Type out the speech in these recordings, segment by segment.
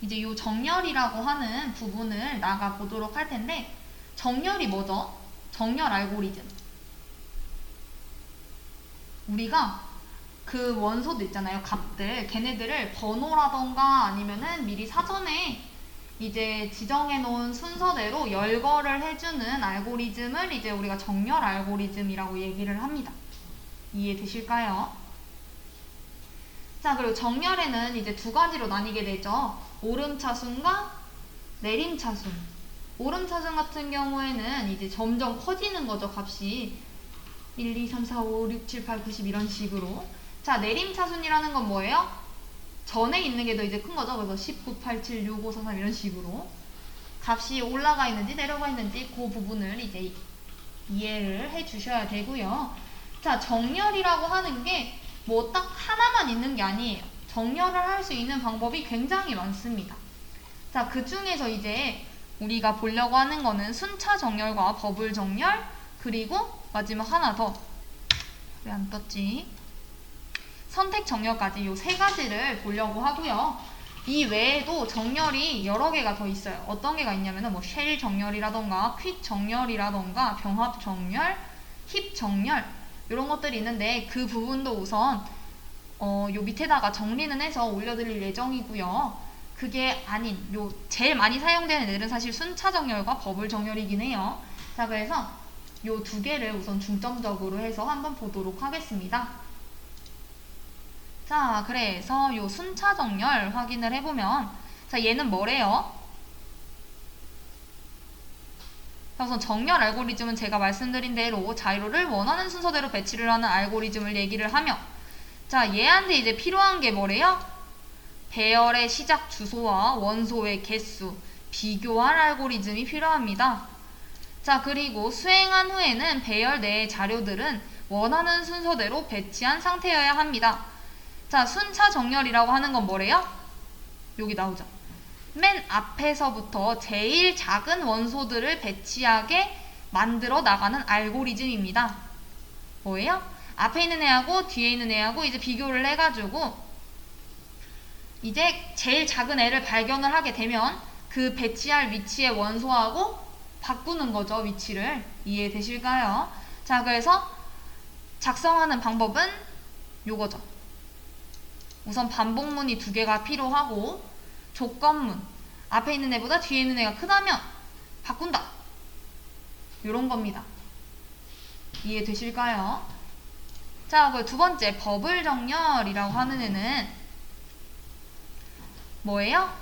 이제 이 정렬이라고 하는 부분을 나가 보도록 할 텐데 정렬이 뭐죠? 정렬 알고리즘. 우리가 그 원소들 있잖아요. 값들. 걔네들을 번호라던가 아니면은 미리 사전에 이제 지정해 놓은 순서대로 열거를 해주는 알고리즘을 이제 우리가 정렬 알고리즘이라고 얘기를 합니다. 이해되실까요? 자, 그리고 정렬에는 이제 두 가지로 나뉘게 되죠. 오름차순과 내림차순. 오름차순 같은 경우에는 이제 점점 커지는 거죠, 값이. 1, 2, 3, 4, 5, 6, 7, 8, 9, 10 이런 식으로. 자, 내림차순이라는 건 뭐예요? 전에 있는 게 더 이제 큰 거죠. 그래서 19, 8, 7, 6, 5, 4, 3 이런 식으로. 값이 올라가 있는지 내려가 있는지 그 부분을 이제 이해를 해 주셔야 되고요. 자, 정렬이라고 하는 게 뭐 딱 하나만 있는 게 아니에요. 정렬을 할 수 있는 방법이 굉장히 많습니다. 자, 그 중에서 이제 우리가 보려고 하는 거는 순차 정렬과 버블 정렬, 그리고 마지막 하나 더. 왜 안 떴지? 선택 정렬까지 이 세 가지를 보려고 하고요. 이 외에도 정렬이 여러 개가 더 있어요. 어떤 개가 있냐면은 뭐 쉘 정렬이라던가 퀵 정렬이라던가 병합 정렬, 힙 정렬 이런 것들이 있는데 그 부분도 우선 어, 요 밑에다가 정리는 해서 올려드릴 예정이고요. 그게 아닌 요 제일 많이 사용되는 애들은 사실 순차 정렬과 버블 정렬이긴 해요. 자 그래서 요 두 개를 우선 중점적으로 해서 한번 보도록 하겠습니다. 자 그래서 요 순차 정렬 확인을 해보면 자 얘는 뭐래요? 자, 우선 정렬 알고리즘은 제가 말씀드린 대로 자료를 원하는 순서대로 배치를 하는 알고리즘을 얘기를 하며 자 얘한테 이제 필요한 게 뭐래요? 배열의 시작 주소와 원소의 개수 비교할 알고리즘이 필요합니다. 자 그리고 수행한 후에는 배열 내의 자료들은 원하는 순서대로 배치한 상태여야 합니다. 자 순차 정렬이라고 하는 건 뭐래요? 여기 나오죠. 맨 앞에서부터 제일 작은 원소들을 배치하게 만들어 나가는 알고리즘입니다. 뭐예요? 앞에 있는 애하고 뒤에 있는 애하고 이제 비교를 해가지고 이제 제일 작은 애를 발견을 하게 되면 그 배치할 위치의 원소하고 바꾸는 거죠, 위치를. 이해되실까요? 자, 그래서 작성하는 방법은 요거죠. 우선 반복문이 두 개가 필요하고 조건문 앞에 있는 애보다 뒤에 있는 애가 크다면 바꾼다. 요런 겁니다. 이해되실까요? 자, 그 두 번째 버블 정렬이라고 하는 애는 뭐예요?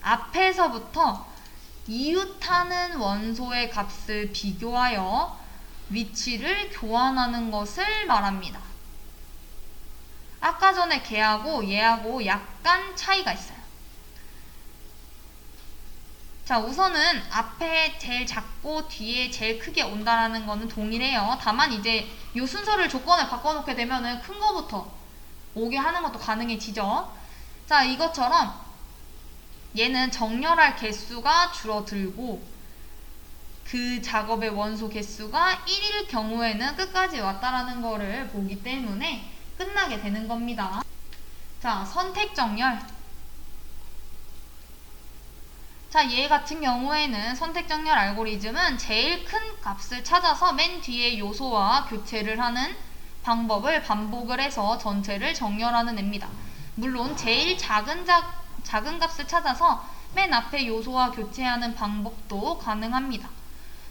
앞에서부터 이웃하는 원소의 값을 비교하여 위치를 교환하는 것을 말합니다. 아까 전에 걔하고 얘하고 약간 차이가 있어요. 자, 우선은 앞에 제일 작고 뒤에 제일 크게 온다라는 거는 동일해요. 다만 이제 이 순서를 조건을 바꿔놓게 되면은 큰 거부터 오게 하는 것도 가능해지죠. 자, 이것처럼 얘는 정렬할 개수가 줄어들고 그 작업의 원소 개수가 1일 경우에는 끝까지 왔다라는 거를 보기 때문에 끝나게 되는 겁니다. 자, 선택 정렬. 자, 얘 같은 경우에는 선택 정렬 알고리즘은 제일 큰 값을 찾아서 맨 뒤에 요소와 교체를 하는 방법을 반복을 해서 전체를 정렬하는 애입니다. 물론 제일 작은 작, 작은 값을 찾아서 맨 앞에 요소와 교체하는 방법도 가능합니다.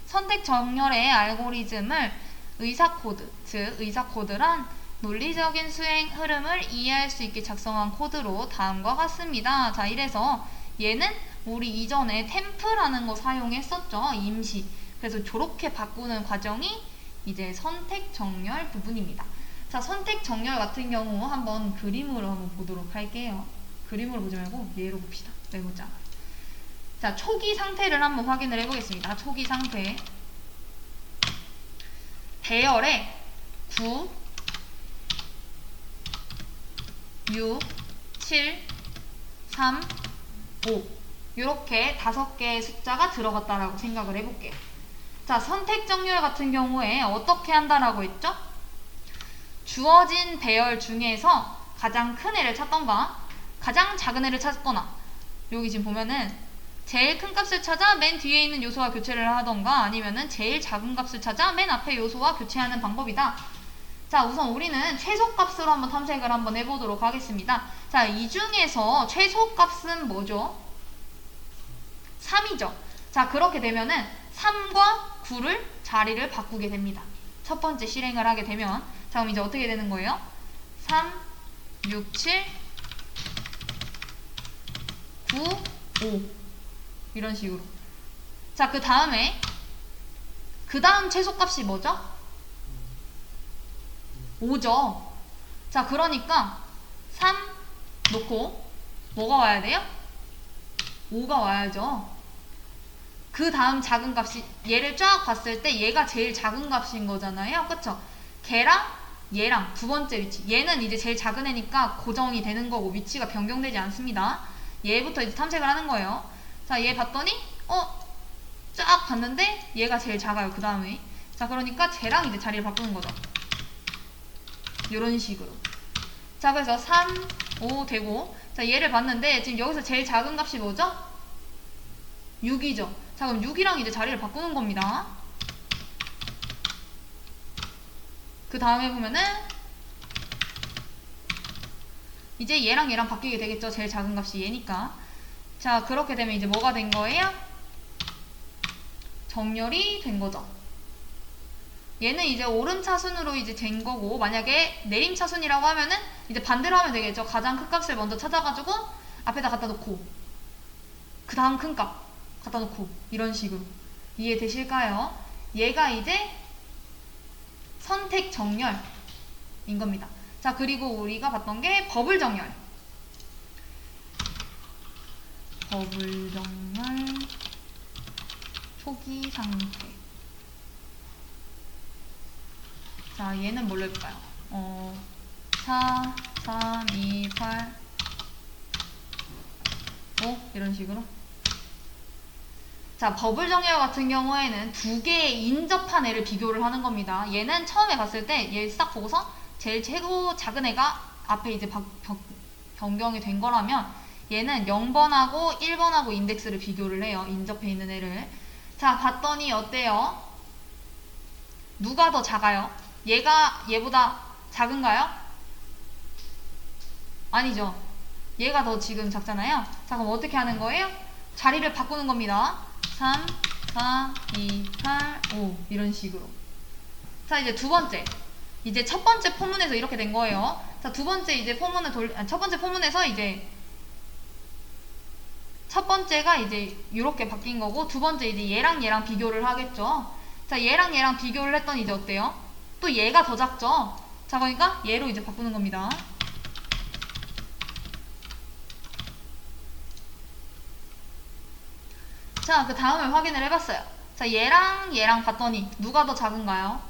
선택 정렬의 알고리즘을 의사 코드, 즉 의사 코드란 논리적인 수행 흐름을 이해할 수 있게 작성한 코드로 다음과 같습니다. 자, 이래서 얘는 우리 이전에 템프라는 거 사용했었죠. 임시. 그래서 저렇게 바꾸는 과정이 이제 선택 정렬 부분입니다. 자, 선택 정렬 같은 경우 한번 그림으로 한번 보도록 할게요. 그림으로 보지 말고 얘로 봅시다. 메모장. 자, 초기 상태를 한번 확인을 해보겠습니다. 초기 상태. 배열에 9, 6, 7, 3, 5 이렇게 다섯 개의 숫자가 들어갔다라고 생각을 해볼게요. 자, 선택 정렬 같은 경우에 어떻게 한다라고 했죠? 주어진 배열 중에서 가장 큰 애를 찾던가 가장 작은 애를 찾거나 여기 지금 보면은 제일 큰 값을 찾아 맨 뒤에 있는 요소와 교체를 하던가 아니면은 제일 작은 값을 찾아 맨 앞에 요소와 교체하는 방법이다. 자, 우선 우리는 최소값으로 한번 탐색을 한번 해보도록 하겠습니다. 자, 이 중에서 최소값은 뭐죠? 3이죠. 자, 그렇게 되면은 3과 9를 자리를 바꾸게 됩니다. 첫 번째 실행을 하게 되면 자, 그럼 이제 어떻게 되는 거예요? 3, 6, 7, 9, 5 이런 식으로 자, 그 다음에 그 다음 최소값이 뭐죠? 5죠. 자, 그러니까 3 놓고 뭐가 와야 돼요? 5가 와야죠. 그 다음 작은 값이 얘를 쫙 봤을 때 얘가 제일 작은 값인 거잖아요. 그쵸? 걔랑 얘랑 두 번째 위치 얘는 이제 제일 작은 애니까 고정이 되는 거고 위치가 변경되지 않습니다. 얘부터 이제 탐색을 하는 거예요. 자, 얘 봤더니 어? 쫙 봤는데 얘가 제일 작아요. 그 다음에 자, 그러니까 쟤랑 이제 자리를 바꾸는 거죠. 이런 식으로. 자, 그래서 3, 5 되고, 자, 얘를 봤는데, 지금 여기서 제일 작은 값이 뭐죠? 6이죠. 자, 그럼 6이랑 이제 자리를 바꾸는 겁니다. 그 다음에 보면은, 이제 얘랑 얘랑 바뀌게 되겠죠. 제일 작은 값이 얘니까. 자, 그렇게 되면 이제 뭐가 된 거예요? 정렬이 된 거죠. 얘는 이제 오름 차순으로 이제 된 거고 만약에 내림 차순이라고 하면은 이제 반대로 하면 되겠죠. 가장 큰 값을 먼저 찾아가지고 앞에다 갖다 놓고 그 다음 큰 값 갖다 놓고 이런 식으로 이해되실까요? 얘가 이제 선택 정렬인 겁니다. 자 그리고 우리가 봤던 게 버블 정렬 버블 정렬 초기 상태 자, 얘는 뭘로 해볼까요? 어, 4, 3, 2, 8, 5 이런 식으로 자, 버블 정렬 같은 경우에는 두 개의 인접한 애를 비교를 하는 겁니다. 얘는 처음에 봤을 때 얘 싹 보고서 제일 최고 작은 애가 앞에 이제 바, 바, 변경이 된 거라면 얘는 0번하고 1번하고 인덱스를 비교를 해요. 인접해 있는 애를. 자, 봤더니 어때요? 누가 더 작아요? 얘가 얘보다 작은가요? 아니죠. 얘가 더 지금 작잖아요. 자, 그럼 어떻게 하는 거예요? 자리를 바꾸는 겁니다. 3, 4, 2, 8, 5 이런 식으로. 자, 이제 두 번째. 이제 첫 번째 포문에서 이렇게 된 거예요. 자, 두 번째 이제 포문을 돌, 아, 첫 번째 포문에서 이제 첫 번째가 이제 이렇게 바뀐 거고 두 번째 이제 얘랑 얘랑 비교를 하겠죠. 자, 얘랑 얘랑 비교를 했더니 이제 어때요? 또 얘가 더 작죠? 자, 그러니까 얘로 이제 바꾸는 겁니다. 자, 그 다음을 확인을 해봤어요. 자, 얘랑 얘랑 봤더니 누가 더 작은가요?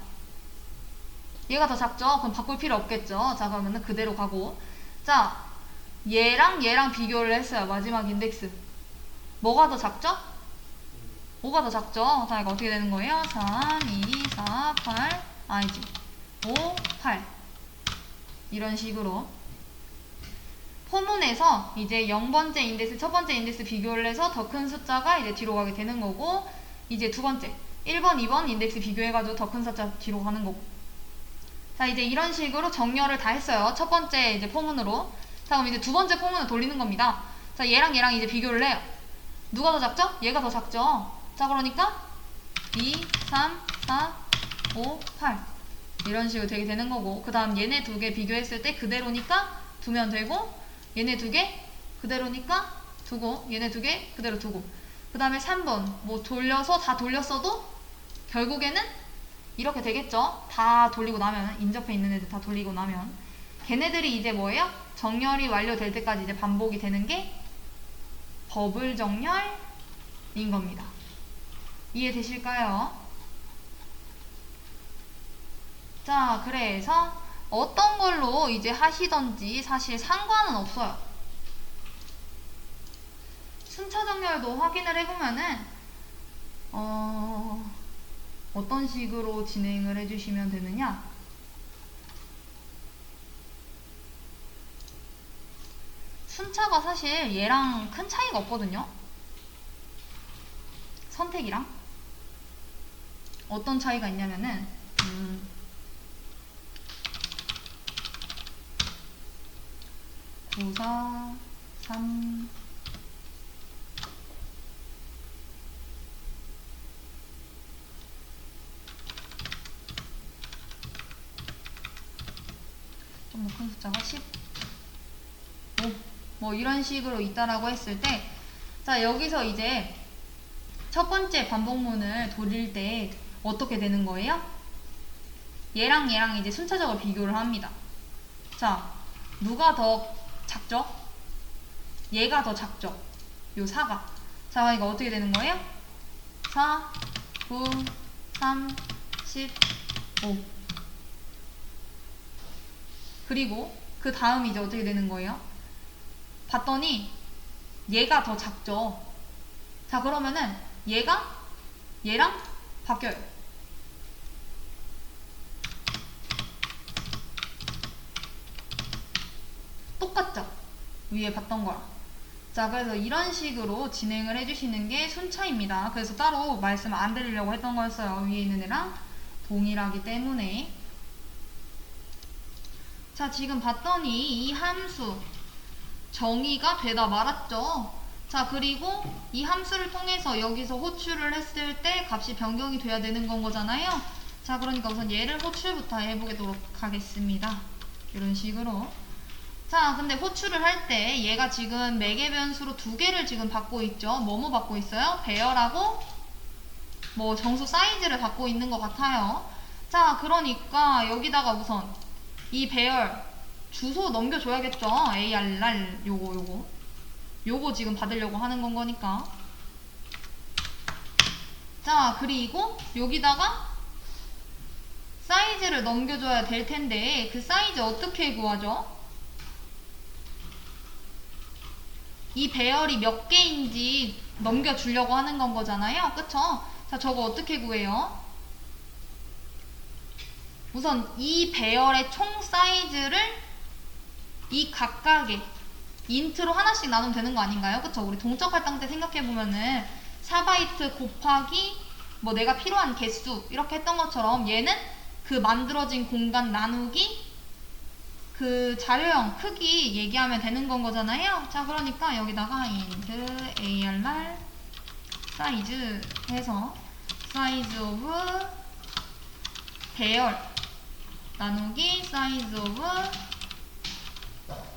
얘가 더 작죠? 그럼 바꿀 필요 없겠죠? 자, 그러면은 그대로 가고. 자, 얘랑 얘랑 비교를 했어요. 마지막 인덱스. 뭐가 더 작죠? 5가 더 작죠? 자, 이거 어떻게 되는 거예요? 3, 2, 4, 8, 아니지. 5, 8. 이런 식으로. 포문에서 이제 0번째 인덱스, 첫 번째 인덱스 비교를 해서 더 큰 숫자가 이제 뒤로 가게 되는 거고, 이제 두 번째, 1번, 2번 인덱스 비교해가지고 더 큰 숫자 뒤로 가는 거고. 자, 이제 이런 식으로 정렬을 다 했어요. 첫 번째 이제 포문으로. 자, 그럼 이제 두 번째 포문을 돌리는 겁니다. 자, 얘랑 얘랑 이제 비교를 해요. 누가 더 작죠? 얘가 더 작죠? 자, 그러니까 2, 3, 4, 5, 8 이런 식으로 되게 되는 거고. 그 다음 얘네 두 개 비교했을 때 그대로니까 두면 되고 얘네 두 개 그대로니까 두고 얘네 두 개 그대로 두고. 그 다음에 3번. 뭐 돌려서 다 돌렸어도 결국에는 이렇게 되겠죠? 다 돌리고 나면 인접해 있는 애들 다 돌리고 나면. 걔네들이 이제 뭐예요? 정렬이 완료될 때까지 이제 반복이 되는 게 버블 정렬인 겁니다. 이해되실까요? 자, 그래서 어떤 걸로 이제 하시던지 사실 상관은 없어요. 순차 정렬도 확인을 해보면은 어, 어떤 식으로 진행을 해주시면 되느냐? 순차가 사실 얘랑 큰 차이가 없거든요. 선택이랑 어떤 차이가 있냐면은 음, 9, 4, 3좀 더 큰 숫자가 10 5, 뭐 이런 식으로 있다라고 했을 때, 자, 여기서 이제 첫 번째 반복문을 돌릴 때 어떻게 되는 거예요? 얘랑 얘랑 이제 순차적으로 비교를 합니다. 자, 누가 더 작죠? 얘가 더 작죠? 요 4가. 자, 이거 어떻게 되는 거예요? 4, 9, 3, 10, 5. 그리고 그 다음 이제 어떻게 되는 거예요? 봤더니 얘가 더 작죠. 자 그러면은 얘가 얘랑 바뀌어요. 똑같죠? 위에 봤던 거랑. 자 그래서 이런 식으로 진행을 해주시는 게 순차입니다. 그래서 따로 말씀 안 드리려고 했던 거였어요. 위에 있는 애랑 동일하기 때문에. 자 지금 봤더니 이 함수 정의가 되다 말았죠. 자, 그리고 이 함수를 통해서 여기서 호출을 했을 때 값이 변경이 돼야 되는 건 거잖아요. 자, 그러니까 우선 얘를 호출부터 해보도록 하겠습니다. 이런 식으로. 자, 근데 호출을 할 때 얘가 지금 매개 변수로 두 개를 지금 받고 있죠. 뭐뭐 받고 있어요? 배열하고 뭐 정수 사이즈를 받고 있는 것 같아요. 자, 그러니까 여기다가 우선 이 배열 주소 넘겨줘야겠죠. ARR 요거 요거 요거 지금 받으려고 하는 건 거니까 자 그리고 여기다가 사이즈를 넘겨줘야 될 텐데 그 사이즈 어떻게 구하죠? 이 배열이 몇 개인지 넘겨주려고 하는 건 거잖아요. 그쵸? 자 저거 어떻게 구해요? 우선 이 배열의 총 사이즈를 이 각각의 인트로 하나씩 나누면 되는 거 아닌가요? 그쵸? 우리 동적 할당 때 생각해보면은 4바이트 곱하기 뭐 내가 필요한 개수 이렇게 했던 것처럼 얘는 그 만들어진 공간 나누기 그 자료형 크기 얘기하면 되는 건 거잖아요. 자 그러니까 여기다가 int arr 사이즈 해서 사이즈 오브 배열 나누기 사이즈 오브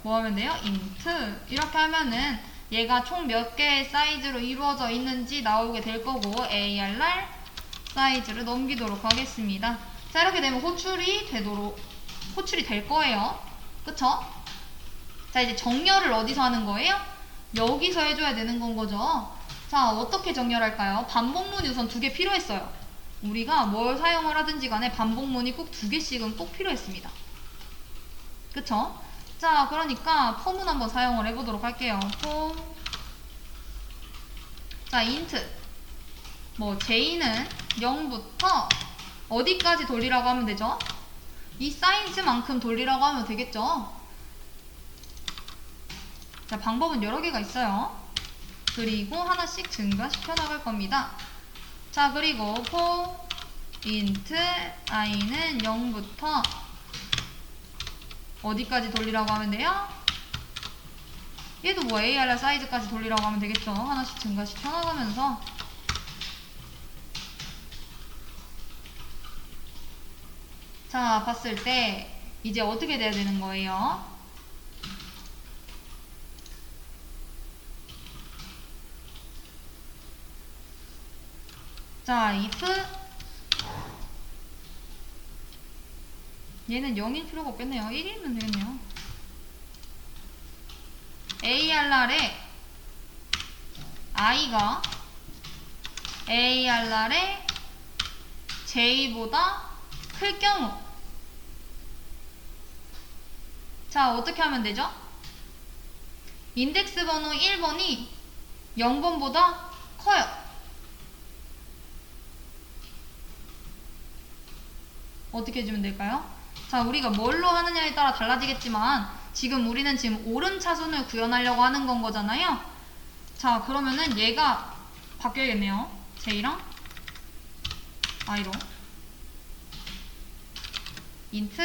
뭐 하면 돼요? int 이렇게 하면은 얘가 총 몇 개의 사이즈로 이루어져 있는지 나오게 될 거고 arr 사이즈를 넘기도록 하겠습니다. 자 이렇게 되면 호출이 되도록 호출이 될 거예요. 그쵸? 자 이제 정렬을 어디서 하는 거예요? 여기서 해줘야 되는 건 거죠. 자 어떻게 정렬할까요? 반복문이 우선 두 개 필요했어요. 우리가 뭘 사용을 하든지 간에 반복문이 꼭 두 개씩은 꼭 필요했습니다. 그쵸? 자, 그러니까 폼은 한번 사용을 해보도록 할게요. 폼. 자, 인트. 뭐, j는 0부터 어디까지 돌리라고 하면 되죠? 이 사이즈만큼 돌리라고 하면 되겠죠? 자, 방법은 여러 개가 있어요. 그리고 하나씩 증가시켜 나갈 겁니다. 자, 그리고 폼 int i는 0부터 어디까지 돌리라고 하면 돼요? 얘도 뭐 ARR 사이즈까지 돌리라고 하면 되겠죠. 하나씩 증가시켜 나가면서 자, 봤을 때 이제 어떻게 돼야 되는 거예요? 자, if 얘는 0일 필요가 없겠네요. 1이면 되겠네요. ARR에 i가 ARR에 j보다 클 경우 자 어떻게 하면 되죠? 인덱스 번호 1번이 0번보다 커요. 어떻게 해주면 될까요? 자, 우리가 뭘로 하느냐에 따라 달라지겠지만 지금 우리는 지금 오름차순을 구현하려고 하는 건 거잖아요. 자, 그러면은 얘가 바뀌어야겠네요. J랑 I로. 인트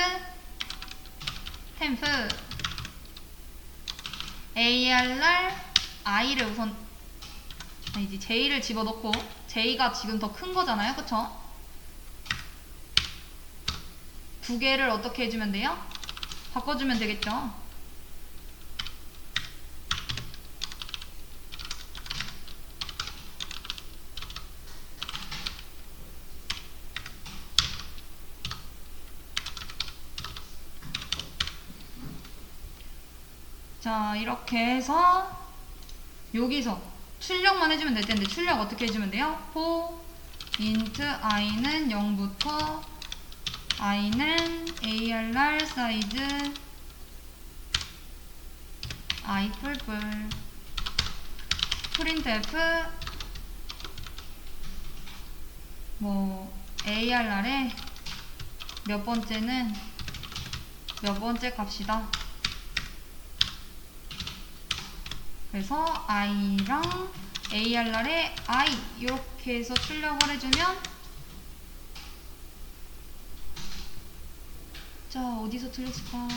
템프 ARR I를 우선 아니지 J를 집어넣고 J가 지금 더 큰 거잖아요. 그쵸? 두 개를 어떻게 해주면 돼요? 바꿔주면 되겠죠. 자, 이렇게 해서 여기서 출력만 해주면 될 텐데 출력 어떻게 해주면 돼요? 포 int i는 0부터 i는 arr 사이즈 i printf 뭐 arr에 몇 번째는 몇 번째 값이다 그래서 i랑 arr에 i 이렇게 해서 출력을 해주면 자 어디서 틀렸을까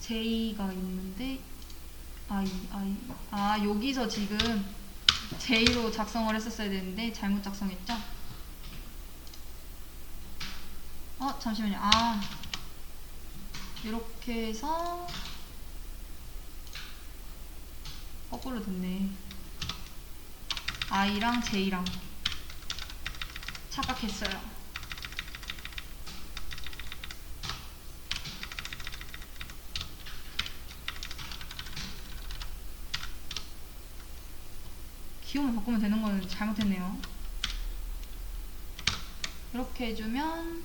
J가 있는데 I, I. 아, 여기서 지금 J로 작성을 했었어야 되는데 잘못 작성했죠? 어, 잠시만요. 아. 이렇게 해서 거꾸로 됐네. I랑 J랑 착각했어요. 기호만 바꾸면 되는 거는 잘못했네요. 이렇게 해주면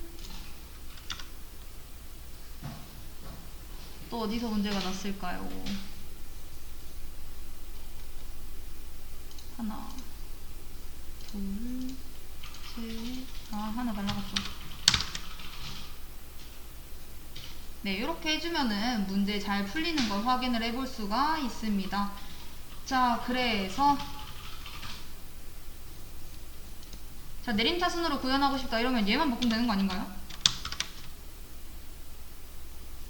또 어디서 문제가 났을까요? 하나, 둘, 셋, 아 하나 날라갔죠. 네, 이렇게 해주면은 문제 잘 풀리는 걸 확인을 해볼 수가 있습니다. 자, 그래서 자, 내림차순으로 구현하고 싶다 이러면 얘만 바꾸면 되는 거 아닌가요?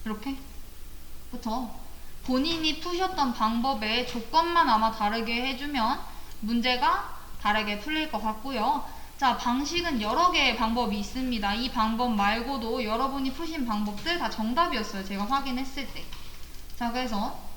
이렇게? 부터 본인이 푸셨던 방법의 조건만 아마 다르게 해주면 문제가 다르게 풀릴 것 같고요. 자, 방식은 여러 개의 방법이 있습니다. 이 방법 말고도 여러분이 푸신 방법들 다 정답이었어요. 제가 확인했을 때. 자, 그래서